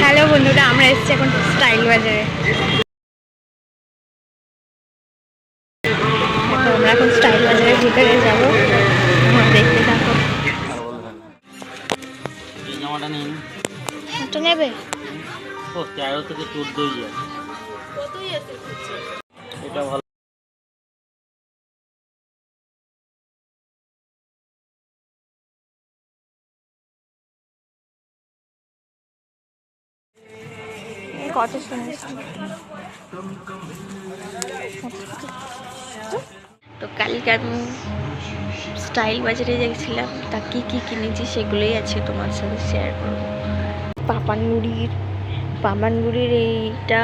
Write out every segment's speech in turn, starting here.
Hello বন্ধুরা আমরা এসেছি এখন স্টাইল বাজারে। আমরা এখন স্টাইল বাজারের ভিতরে যাব। দেখতে থাকো। জামাটা নিন এটা নেবে? ও তেরো থেকে চোদ্দোই আছে? এটা ভালো। কত তো কালকে আমি স্টাইল বাজারে গেছিলাম তা কী কী কিনেছি সেগুলোই আছে তোমার সাথে শেয়ার করব। পাপানগুড়ির পাপানগুড়ির এইটা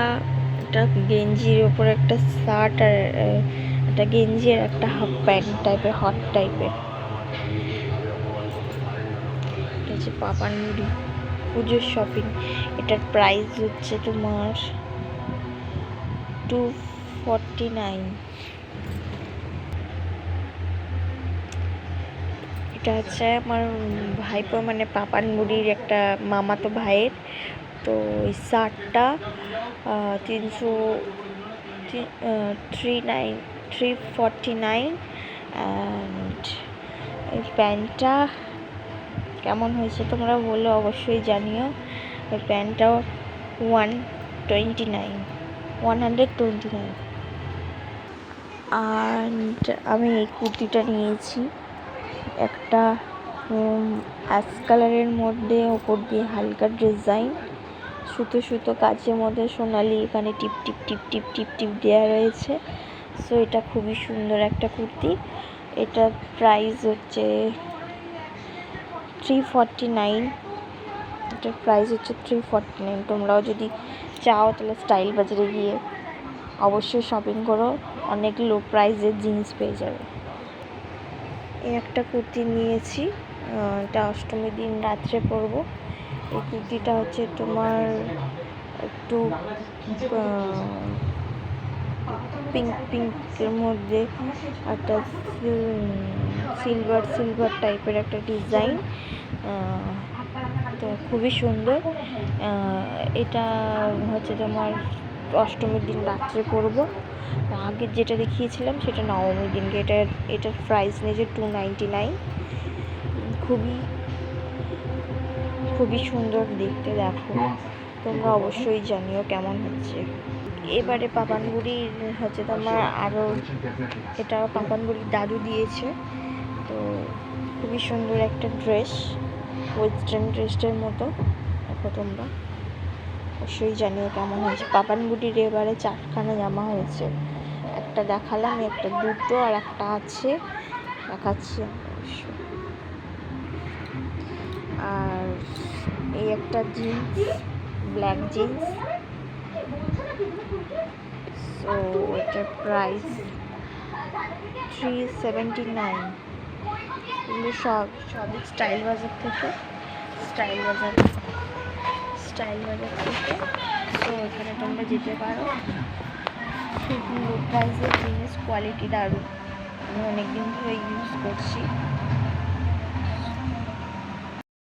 একটা গেঞ্জির ওপর একটা শার্ট আর একটা গেঞ্জি আর একটা হাফ প্যান্ট টাইপের হট টাইপের এটা হচ্ছে পাপানগুড়ি পুজোর শপিং এটার প্রাইস হচ্ছে তোমার টু ফর্টি নাইন এটা হচ্ছে আমার ভাইপো মানে পাপানগুড়ির একটা মামাতো ভাইয়ের। তো এই শার্টটা তিনশো three nine three forty nine and এই প্যান্টটা কেমন হয়েছে তোমরা বললে অবশ্যই জানিও। ওই প্যান্টটাও one twenty nine one hundred twenty nine and আমি এই কুর্তিটা নিয়েছি। একটা অ্যাশ কালারের মধ্যে, ওপর দিয়ে হালকা ডিজাইন সুতো সুতো কাচের মধ্যে সোনালি এখানে টিপ টিপ টিপ টিপ টিপ টিপ দেওয়া রয়েছে। সো এটা খুবই সুন্দর একটা কুর্তি। এটার প্রাইস হচ্ছে থ্রি ফর্টি নাইন। এটার প্রাইস হচ্ছে থ্রি ফর্টি নাইন। তোমরাও যদি চাও তাহলে স্টাইল বাজারে গিয়ে অবশ্যই শপিং করো। অনেক লো প্রাইসের জিন্স পেয়ে যাবে। এই একটা কুর্তি নিয়েছি। এটা অষ্টমীর দিন রাত্রে পরবো। এই কুর্তিটা হচ্ছে তোমার একটু পিঙ্ক পিঙ্কের মধ্যে একটা সিলভার সিলভার টাইপের একটা ডিজাইন তো খুবই সুন্দর। এটা হচ্ছে তোমার অষ্টমীর দিন রাত্রে পরবো। আগে যেটা দেখিয়েছিলাম সেটা নবমীর দিনকে। এটা এটার প্রাইস নিয়েছে টু নাইনটি নাইন খুবই খুবই সুন্দর দেখতে দেখো। তোমরা অবশ্যই জানিও কেমন হচ্ছে। এবারে পাপানগুড়ির হচ্ছে তোমার আরও এটা পাপানগুড়ির দাদু দিয়েছে। তো খুবই সুন্দর একটা ড্রেস, ওয়েস্টার্ন ড্রেসটার মতো, দেখো তোমরা। অবশ্যই জানিও কেমন হয়েছে। পাপানগুড়ির এবারে চারখানা জামা হয়েছে। একটা দেখালাম, একটা দুটো আর একটা আছে। দেখাচ্ছি আর এই একটা jeans, black jeans. So price three seventy nine সব, সবই স্টাইল বাজার থেকে, স্টাইল বাজার স্টাইল বাজার থেকে। তো ওখানে তোমরা যেতে পারো। খুব লো প্রাইসের জিনিস কোয়ালিটি দারুণ। আমি অনেক দিন ধরে ইউজ করছি।